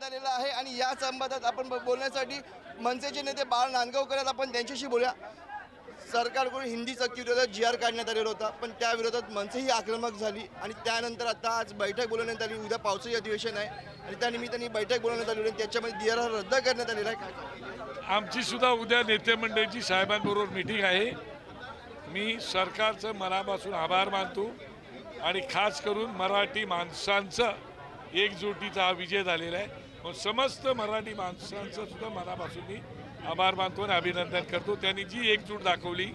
करण्यात आलेला आहे आणि या संबंधात आपण ब- बोलण्यासाठी मनसेचे नेते बाळ नांदगावकर आहेत. आपण त्यांच्याशी बोलूया. सरकारकडून हिंदी सक्ती विरोधात जी आर काढण्यात आलेला होता पण त्या विरोधात मनसेही आक्रमक झाली आणि त्यानंतर आता आज बैठक बोलवण्यात आली. उद्या पावसाळी अधिवेशन आहे आणि त्यानिमित्ताने बैठक बोलवण्यात आली होती त्याच्यामध्ये जी आर रद्द करण्यात आलेला आहे. आमची सुद्धा उद्या नेते मंडळीची साहेबांबरोबर मिटिंग आहे. मी सरकारचं मनापासून आभार मानतो आणि खास करून मराठी माणसांचं एकजुटीचा हा विजय झालेला आहे. समस्त मराठी माणसांचं सुद्धा मनापासून मी आभार मानतो आणि अभिनंदन करतो. त्यांनी जी एकजूट दाखवली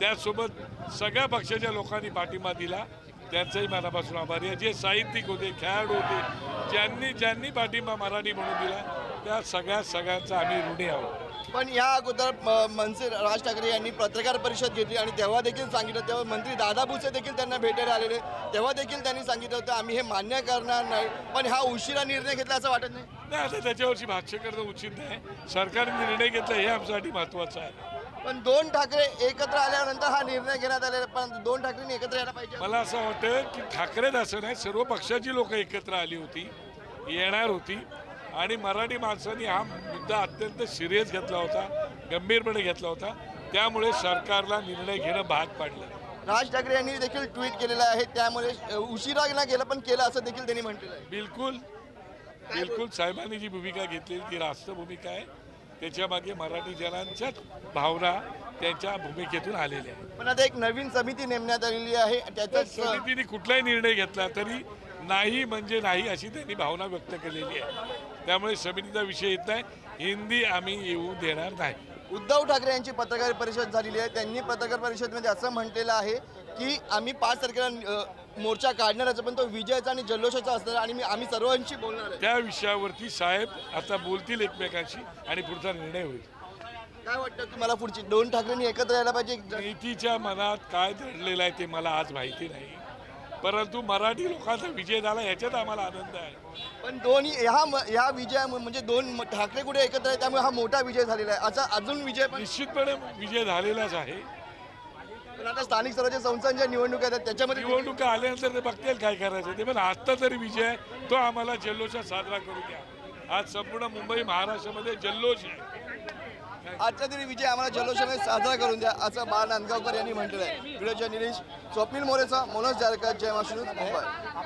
त्यासोबत सगळ्या पक्षाच्या लोकांनी पाठिंबा दिला. त्यांचाही मनापासून आभारी आहे. जे साहित्यिक होते खेळाडू होते ज्यांनी ज्यांनी पाठिंबा मराठी म्हणून दिला त्या सगळ्या सगळ्यांचा आम्ही ऋणी आहोत. पण या अगोदर मनसे राज ठाकरे यांनी पत्रकार परिषद घेतली आणि तेव्हा देखील सांगितलं तेव्हा मंत्री दादा भुसे देखील त्यांना भेटायला आलेले. तेव्हा देखील त्यांनी सांगितलं होतं आम्ही हे मान्य करणार नाही. पण हा उशिरा निर्णय घेतला असं वाटत नाही? नाही आता त्याच्यावरची भाष्य करणं उचित नाही. सरकारने निर्णय घेतला हे आमच्यासाठी महत्वाचं आहे. पण दोन ठाकरे एकत्र आल्यानंतर हा निर्णय घेण्यात आलेला आहे. पण दोन ठाकरेंनी एकत्र यायला पाहिजे? मला असं वाटतं की ठाकरेच असं नाही सर्व पक्षाची लोक एकत्र आली होती येणार होती. आणि मराठी माणसांनी हा मुद्दा अत्यंत सिरियस घेतला होता गंभीरपणे घेतला होता. त्यामुळे सरकारला निर्णय घेणं भाग पाडलं. राज ठाकरे यांनी देखील ट्विट केलेलं आहे त्यामुळे उशिरा ना केलं पण केलं असं देखील त्यांनी म्हटलेलं आहे. बिलकुल बिलकुल साहेबांनी जी भूमिका घेतलेली ती रास्त भूमिका आहे. त्याच्यामागे मराठी जनांच्याच भावना त्यांच्या भूमिकेतून आलेल्या आहेत. पण आता एक नवीन समिती नेमण्यात आलेली आहे त्या त्याचाच समितीने कुठलाही निर्णय घेतला तरी नाही म्हणजे नाही अशी त्यांनी भावना व्यक्त केलेली आहे. त्यामुळे समितीचा विषय येत नाही हिंदी आम्ही येऊ देणार नाही. उद्धव ठाकरे यांची पत्रकार परिषद झालेली आहे. त्यांनी पत्रकार परिषदेमध्ये असं म्हटलेलं आहे की आम्ही पाच तारखेला मोर्चा काढणारच पण तो विजयाचा आणि जल्लोषाचा असणार आणि मी आम्ही सर्वांशी बोलणार आहे. त्या विषयावरती साहेब आता बोलतील एकमेकांशी आणि पुढचा निर्णय होईल. काय वाटतं तुम्हाला पुढची? दोन ठाकरेंनी एकत्र यायला पाहिजे? युतीच्या मनात काय दडलेलं आहे ते मला आज माहिती नाही. परंतु मराठी लोकांचा विजय झाला याच्यात आम्हाला आनंद आहे. पण दोन्ही ह्या ह्या विजया म्हणजे दोन म- ठाकरे कुठे एकत्र आहे त्यामुळे हा मोठा विजय झालेला आहे. असा अजून विजय पण निश्चितपणे विजय झालेलाच आहे. पण आता स्थानिक स्वराज्य संस्थांच्या निवडणुका आहेत त्याच्यामध्ये निवडणुका आल्यानंतर ते बघतील काय करायचं. ते पण आत्ता तरी विजय आहे तो आम्हाला जल्लोषात साजरा करू द्या. आज संपूर्ण मुंबई महाराष्ट्रामध्ये जल्लोष आहे. आजचा तरी विजय आम्हाला जल्लोषाने साजरा करून द्या असं बाळ नांदगावकर यांनी म्हटलं आहे व्हिडिओच्या जर्नलिस्ट स्वप्नील मोरेचा मनोज जारकर जय माशुरू मुंबई